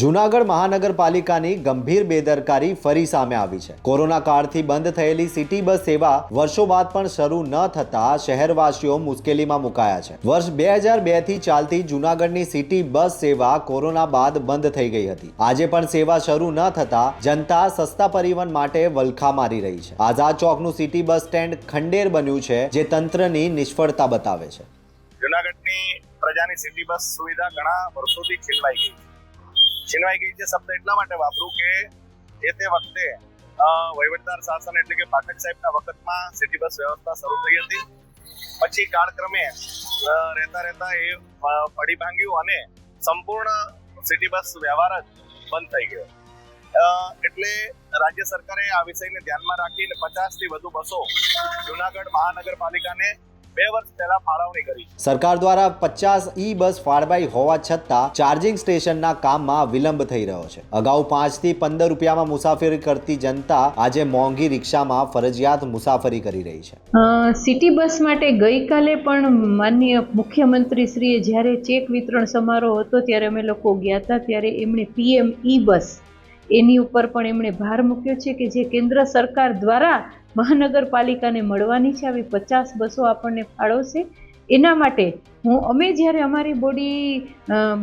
જૂનાગઢ મહાનગરપાલિકાની ગંભીર બેદરકારી ફરી સામે આવી છે. કોરોના કાળથી બંધ થયેલી સિટી બસ સેવા વર્ષો બાદ પણ શરૂ ન થતા શહેરવાસીઓ મુશ્કેલીમાં મુકાયા છે. વર્ષ બે હજાર બેથી ચાલતી જૂનાગઢની સિટી બસ સેવા કોરોના બાદ બંધ થઈ ગઈ હતી. આજે પણ સેવા શરૂ ન થતા જનતા સસ્તા પરિવહન માટે વલખા મારી રહી છે. આઝાદ ચોકનું સિટી બસ સ્ટેન્ડ ખંડેર બન્યું છે, જે તંત્રની નિષ્ફળતા બતાવે છે. જુનાગઢની પ્રજાની સિટી બસ સુવિધા ઘણા વર્ષોથી ખીલવાઈ ગઈ છીનવાઈ ગઈ છે શબ્દ એટલા માટે વાપરું કે એ તે વખતે વહીવટદાર શાસન એટલે કે પાઠક સાહેબના વખતમાં સિટી બસ વ્યવસ્થા શરૂ થઈ હતી. પછી કાળક્રમે રહેતા રહેતા એ પડી ભાંગ્યું અને સંપૂર્ણ સિટી બસ વ્યવહાર જ બંધ થઈ ગયો. એટલે રાજ્ય સરકારે આ વિષયને ધ્યાનમાં રાખીને પચાસથી વધુ બસો જુનાગઢ મહાનગરપાલિકાને બે વર્ષ પહેલા ફાળવણી કરી સરકાર દ્વારા પચાસ ઈ બસ ફાળવાઈ હોવા છતાં ચાર્જિંગ સ્ટેશનના કામમાં વિલંબ થઈ રહ્યો છે. અગાઉ પાંચથી પંદર રૂપિયામાં મુસાફરી કરતી જનતા આજે મોંઘી રિક્ષામાં ફરજિયાત મુસાફરી કરી રહી છે. સિટી બસ માટે ગઈકાલે પણ માનનીય મુખ્યમંત્રીશ્રીએ જ્યારે ચેક વિતરણ સમારોહ હતો ત્યારે અમે લોકો ગયા હતા ત્યારે એમણે પીએમ ઈ બસ એની ઉપર પણ એમણે ભાર મૂક્યો છે કે જે કેન્દ્ર સરકાર દ્વારા મહાનગરપાલિકાને મળવાની છે. આવી પચાસ બસો આપણને ફાળવશે. એના માટે હું, અમે જ્યારે અમારી બોડી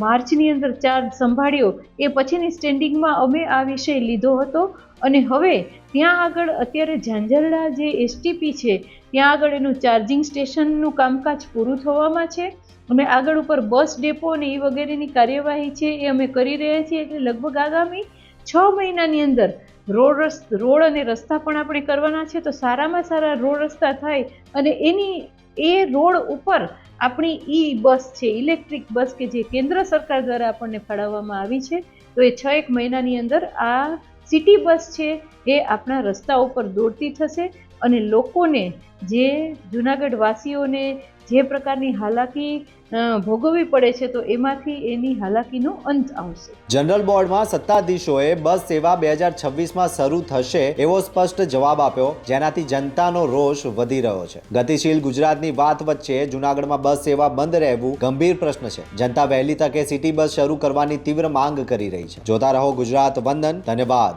માર્ચની અંદર ચાર્જ સંભાળ્યો, એ પછીની સ્ટેન્ડિંગમાં અમે આ વિષય લીધો હતો. અને હવે ત્યાં આગળ અત્યારે ઝાંઝરડા જે એસટીપી છે, ત્યાં આગળ એનું ચાર્જિંગ સ્ટેશનનું કામકાજ પૂરું થવામાં છે. અમે આગળ ઉપર બસ ડેપો અને એ વગેરેની કાર્યવાહી છે એ અમે કરી રહ્યા છીએ. એટલે લગભગ આગામી છ મહિનાની અંદર રોડ રોડ અને રસ્તા પણ આપણે કરવાના છે, તો સારામાં સારા રોડ રસ્તા થાય અને એની, એ રોડ ઉપર આપણી ઈ બસ છે, ઇલેક્ટ્રિક બસ કે જે કેન્દ્ર સરકાર દ્વારા આપણને ફાળવવામાં આવી છે, તો એ છ એક મહિનાની અંદર આ સિટી બસ છે, એ આપણા રસ્તા ઉપર દોડતી થશે અને લોકોને જે જુનાગઢ વાસીઓને જે પ્રકારની હાલાકી ભોગવવી પડે છે, તો એમાંથી એની હાલાકીનો અંત આવશે. જનરલ બોર્ડમાં સત્તાધીશોએ બસ સેવા બે હજાર છવ્વીસમાં શરૂ થશે એવો સ્પષ્ટ જવાબ આપ્યો, જેનાથી જનતાનો રોષ વધી રહ્યો છે. ગતિશીલ ગુજરાતની વાત વચ્ચે જૂનાગઢમાં બસ સેવા બંધ રહેવું ગંભીર પ્રશ્ન છે. જનતા વહેલી તકે સિટી બસ શરૂ કરવાની તીવ્ર માંગ કરી રહી છે. જોતા રહો ગુજરાત વંદન, ધન્યવાદ.